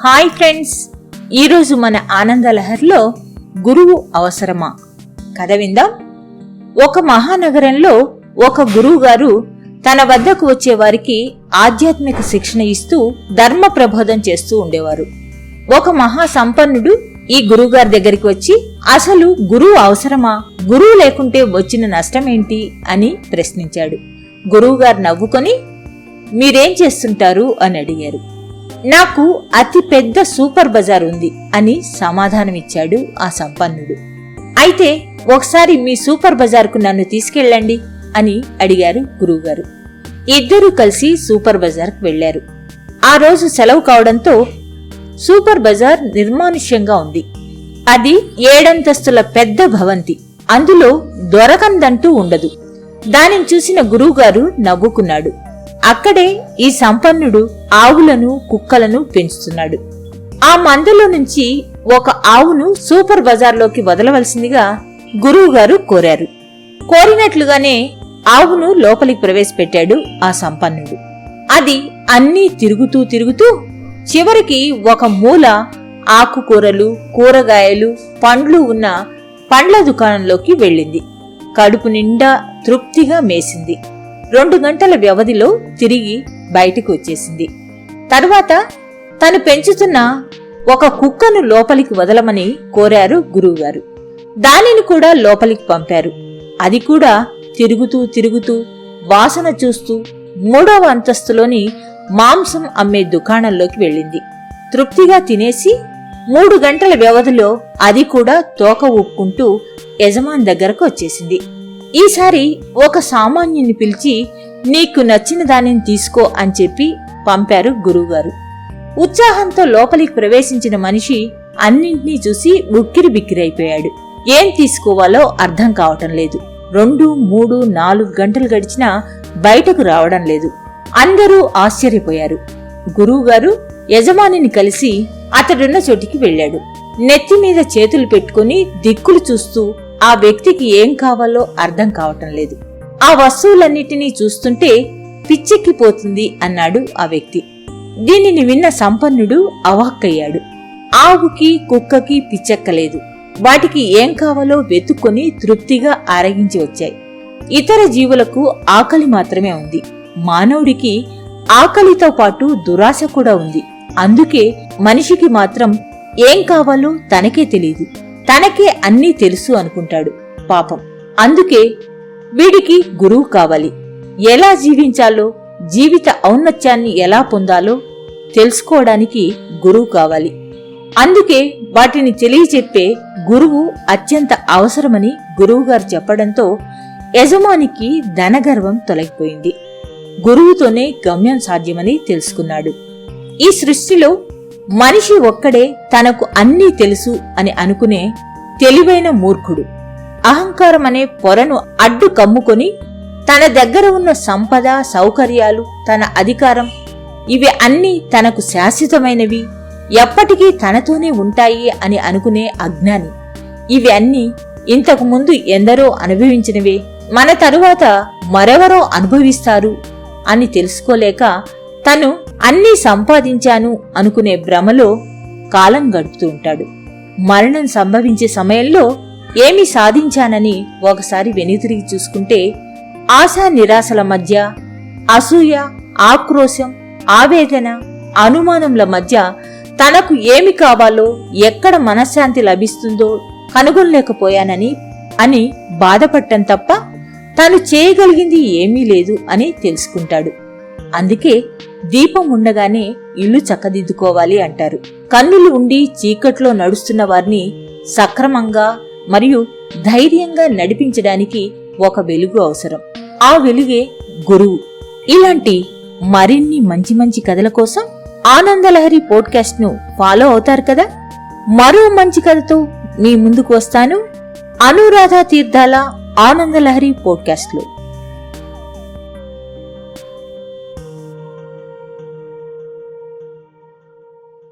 Hi friends ఈరోజు మన ఆనందలహర్లో గురువు అవసరమా? కథ విందాం. ఒక మహానగరంలో ఒక గురువు గారు తన వద్దకు వచ్చే వారికి ఆధ్యాత్మిక శిక్షణ ఇస్తూ ధర్మ ప్రబోధం చేస్తూ ఉండేవారు. ఒక మహా సంపన్నుడు ఈ గురువుగారి దగ్గరికి వచ్చి అసలు గురువు అవసరమా? గురువు లేకుంటే వచ్చిన నష్టమేంటి అని ప్రశ్నించాడు. గురువుగారు నవ్వుకొని మీరేం చేస్తుంటారు? అని అడిగారు. నాకు అతి పెద్ద సూపర్ బజార్ ఉంది అని సమాధానమిచ్చాడు ఆ సంపన్నుడు. అయితే ఒకసారి మీ సూపర్ బజార్కు నన్ను తీసుకెళ్ళండి అని అడిగారు గురువుగారు. ఇద్దరూ కలిసి సూపర్ బజార్కు వెళ్ళారు ఆ రోజు సెలవు కావడంతో సూపర్ బజార్ నిర్మానుష్యంగా ఉంది. అది ఏడంతస్తుల పెద్ద భవంతి. అందులో దొరకందంటూ ఉండదు. దానిని చూసిన గురువుగారు నవ్వుకున్నాడు. అక్కడే ఈ సంపన్నుడు ఆవులను కుక్కలను పెంచుతున్నాడు. ఆ మందలో నుంచి ఒక ఆవును సూపర్ బజార్లోకి వదలవలసిందిగా గురువుగారు కోరారు. కోరినట్లుగానే ఆవును లోపలికి ప్రవేశపెట్టాడు ఆ సంపన్నుడు. అది అన్నీ తిరుగుతూ తిరుగుతూ చివరికి ఒక మూల ఆకుకూరలు కూరగాయలు పండ్లు ఉన్న పండ్ల దుకాణంలోకి వెళ్ళింది. కడుపు నిండా తృప్తిగా మేసింది. రెండు గంటల వ్యవధిలో తిరిగి బయటికి వచ్చేసింది. తరువాత తను పెంచుతున్న ఒక కుక్కను లోపలికి వదలమని కోరారు గురువుగారు. దానిని కూడా లోపలికి పంపారు. అది కూడా తిరుగుతూ తిరుగుతూ వాసన చూస్తూ మూడవ అంతస్తులోని మాంసం అమ్మే దుకాణంలోకి వెళ్ళింది. తృప్తిగా తినేసి మూడు గంటల వ్యవధిలో అది కూడా తోక ఊపుకుంటూ యజమాని దగ్గరకు వచ్చేసింది. ఈసారి ఒక సామాన్యుని పిలిచి నీకు నచ్చిన దానిని తీసుకో అని చెప్పి పంపారు గురువుగారు. ఉత్సాహంతో లోపలికి ప్రవేశించిన మనిషి అన్నింటినీ చూసి ఉక్కిరి బిక్కిరైపోయాడు ఏం తీసుకోవాలో అర్థం కావటం లేదు. రెండు మూడు నాలుగు గంటలు గడిచినా బయటకు రావడం లేదు. అందరూ ఆశ్చర్యపోయారు. గురువుగారు యజమానిని కలిసి అతడున్న చోటికి వెళ్ళాడు. నెత్తి మీద చేతులు పెట్టుకుని దిక్కులు చూస్తూ ఆ వ్యక్తికి ఏం కావాలో అర్థం కావటం లేదు. ఆ వస్తువులన్నిటినీ చూస్తుంటే పిచ్చెక్కిపోతుంది అన్నాడు ఆ వ్యక్తి. దీనిని విన్న సంపన్నుడు అవాక్కయ్యాడు. ఆవుకి కుక్కకి పిచ్చెక్కలేదు. వాటికి ఏం కావాలో వెతుక్కొని తృప్తిగా ఆరగించి వచ్చాయి. ఇతర జీవులకు ఆకలి మాత్రమే ఉంది. మానవుడికి ఆకలితో పాటు దురాశ కూడా ఉంది. అందుకే మనిషికి మాత్రం ఏం కావాలో తనకే తెలియదు తనకే అన్నీ తెలుసు అనుకుంటాడు పాపం. అందుకే వీడికి గురువు కావాలి. ఎలా జీవించాలో జీవిత ఔన్నత్యాన్ని ఎలా పొందాలో తెలుసుకోవడానికి గురువు కావాలి. అందుకే వాటిని తెలియచెప్పే గురువు అత్యంత అవసరమని గురువుగారు చెప్పడంతో యజమానికి ధనగర్వం తొలగిపోయింది. గురువుతోనే గమ్యం సాధ్యమని తెలుసుకున్నాడు. ఈ సృష్టిలో మనిషి ఒక్కడే తనకు అన్నీ తెలుసు అని అనుకునే తెలివైన మూర్ఖుడు. అహంకారం అనే పొరను అడ్డు కమ్ముకొని తన దగ్గర ఉన్న సంపద సౌకర్యాలు తన అధికారం ఇవి అన్నీ తనకు శాశ్వతమైనవి ఎప్పటికీ తనతోనే ఉంటాయి అని అనుకునే అజ్ఞాని. ఇవి అన్నీ ఇంతకు ముందు ఎందరో అనుభవించినవే మన తరువాత మరెవరో అనుభవిస్తారు అని తెలుసుకోలేక తను అన్నీ సంపాదించాను అనుకునే భ్రమలో కాలం గడుపుతూ ఉంటాడు. మరణం సంభవించే సమయంలో ఏమి సాధించానని ఒకసారి వెనుతిరిగి చూసుకుంటే ఆశా నిరాశల మధ్య అసూయ ఆక్రోశం ఆవేదన అనుమానంల మధ్య తనకు ఏమి కావాలో ఎక్కడ మనశ్శాంతి లభిస్తుందో కనుగొనలేకపోయానని అని బాధపడటం తప్ప తను చేయగలిగింది ఏమీ లేదు అని తెలుసుకుంటాడు. అందుకే దీపం ఉండగానే ఇల్లు చక్కదిద్దుకోవాలి అంటారు. కన్నులు ఉండి చీకట్లో నడుస్తున్న వారిని సక్రమంగా మరియు ధైర్యంగా నడిపించడానికి ఒక వెలుగు అవసరం. ఆ వెలుగే గురువు. ఇలాంటి మరిన్ని మంచి మంచి కథల కోసం ఆనందలహరి పోడ్కాస్ట్ను ఫాలో అవుతారు కదా? మరో మంచి కథతో మీ ముందుకు వస్తాను. అనురాధ తీర్థాల ఆనందలహరి పోడ్కాస్ట్లో